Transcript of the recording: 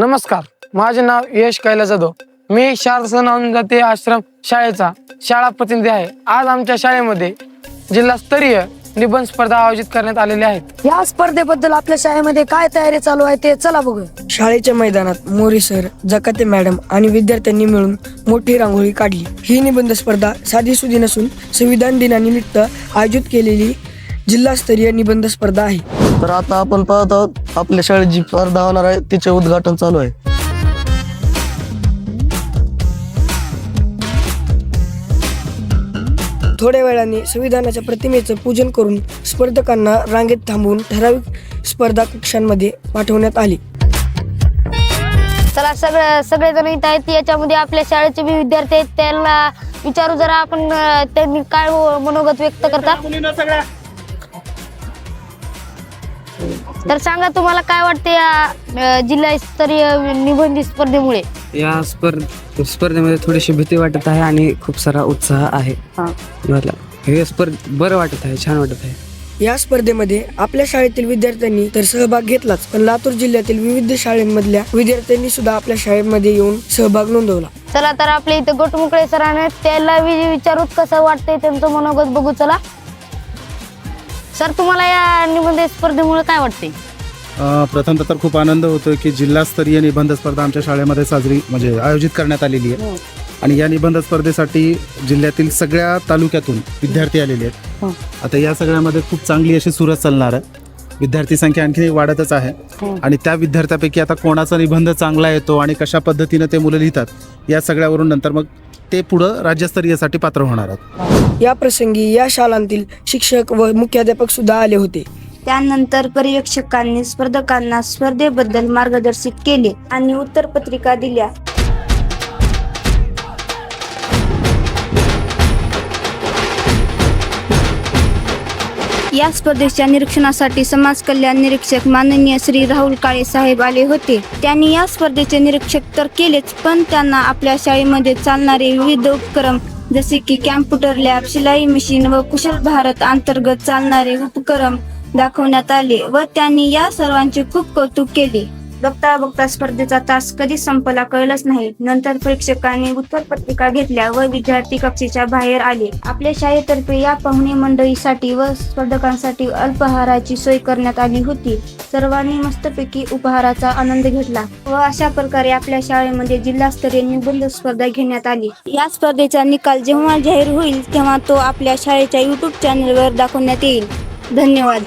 नमस्कार माझे नाव यश कैला जाधव. मी शारदा जाते आश्रम शाळेचा शाळा प्रतिनिधी आहे. आज आमच्या शाळेमध्ये जिल्हास्तरीय निबंध स्पर्धा आयोजित करण्यात आलेल्या आहेत. या स्पर्धेबद्दल आपल्या शाळेमध्ये काय तयारी चालू आहे ते चला बघू शाळेच्या मैदानात मोरी सर जकाते मॅडम आणि विद्यार्थ्यांनी मिळून मोठी रांगोळी काढली. ही निबंध स्पर्धा साधीसुधी नसून संविधान दिनानिमित्त आयोजित केलेली जिल्हास्तरीय निबंध स्पर्धा आहे. तर आता आपण पाहत आहोत आपल्या शाळेत जी स्पर्धा होणार आहे तिचे उद्घाटन चालू आहे. थोड्या वेळाने संविधानाच्या प्रतिमेचं पूजन करून स्पर्धकांना रांगेत थांबवून ठराविक स्पर्धा कक्षांमध्ये पाठवण्यात आले. चला सगळं सगळेजण इथं आहेत. याच्यामध्ये आपल्या शाळेचे बी विद्यार्थी आहेत. त्यांना विचारू जरा आपण त्यांनी काय हो- मनोगत व्यक्त करतात. तर सांगा तुम्हाला काय वाटते या जिल्हास्तरीय निबंधित स्पर्धेमुळे? या स्पर्ध स्पर्धेमध्ये थोडीशी भीती वाटत आहे आणि खूप सारा उत्साह आहे. मला हे स्पर्ध बरं वाटत आहे छान वाटत आहे. या स्पर्धेमध्ये आपल्या शाळेतील विद्यार्थ्यांनी तर सहभाग घेतलाच पण लातूर जिल्ह्यातील विविध शाळांमधल्या विद्यार्थ्यांनी सुद्धा आपल्या शाळेमध्ये येऊन सहभाग नोंदवला. चला तर आपल्या इथं गोटमुकळे सरांना त्याला वि- विचारूच कसं वाटतंय त्यांचं मनोगत बघू चला. सर तुम्हाला या निबंध स्पर्धेमुळे काय वाटते? अ, प्रथमतः तर खूप आनंद होतोय की जिल्हास्तरीय निबंध स्पर्धा आमच्या शाळेमध्ये साजरी म्हणजे आयोजित करण्यात आलेली आहे. आणि या निबंध स्पर्धेसाठी जिल्ह्यातील सगळ्या तालुक्यातून विद्यार्थी आलेले आहेत. आता या सगळ्यामध्ये खूप चांगली अशी सुरत चालणार आहे. विद्यार्थी संख्या आणखी वाढतच आहे. आणि त्या विद्यार्थ्यापैकी आता कोणाचा निबंध चांगला येतो आणि कशा पद्धतीनं ते मुलं लिहितात या सगळ्यावरून नंतर मग ते पुढं राज्यस्तरीयसाठी पात्र होणार आहेत. या प्रसंगी या शाळांतील शिक्षक व मुख्याध्यापक सुद्धा आले होते. त्यानंतर पर्यवेक्षकांनी स्पर्धकांना स्पर्धेबद्दल मार्गदर्शित केले आणि उत्तरपत्रिका दिल्या. या स्पर्धेच्या निरीक्षणासाठी समाज कल्याण निरीक्षक माननीय श्री राहुल काळे साहेब आले होते. त्यांनी या स्पर्धेचे निरीक्षक तर केलेच पण त्यांना आपल्या शाळेमध्ये चालणारे विविध उपक्रम जसे की कॅम्प्युटर लॅब शिलाई मशीन व कुशल भारत अंतर्गत चालणारे उपक्रम दाखवण्यात आले व त्यांनी या सर्वांचे खूप कौतुक केले. बघता बघता स्पर्धेचा तास कधी संपला कळलंच नाही. नंतर प्रेक्षकांनी उत्तरपत्रिका घेतल्या व विद्यार्थी कक्षेच्या बाहेर आले. आपल्या शाळेतर्फे या पाहुणे मंडळीसाठी व स्पर्धकांसाठी अल्पहाराची सोय करण्यात आली होती. सर्वांनी मस्तपैकी उपहाराचा आनंद घेतला व अशा प्रकारे आपल्या शाळेमध्ये जिल्हास्तरीय निबंध स्पर्धा घेण्यात आली. या स्पर्धेचा निकाल जेव्हा जाहीर होईल तेव्हा तो आपल्या शाळेच्या युट्यूब चॅनलवर दाखवण्यात येईल. धन्यवाद.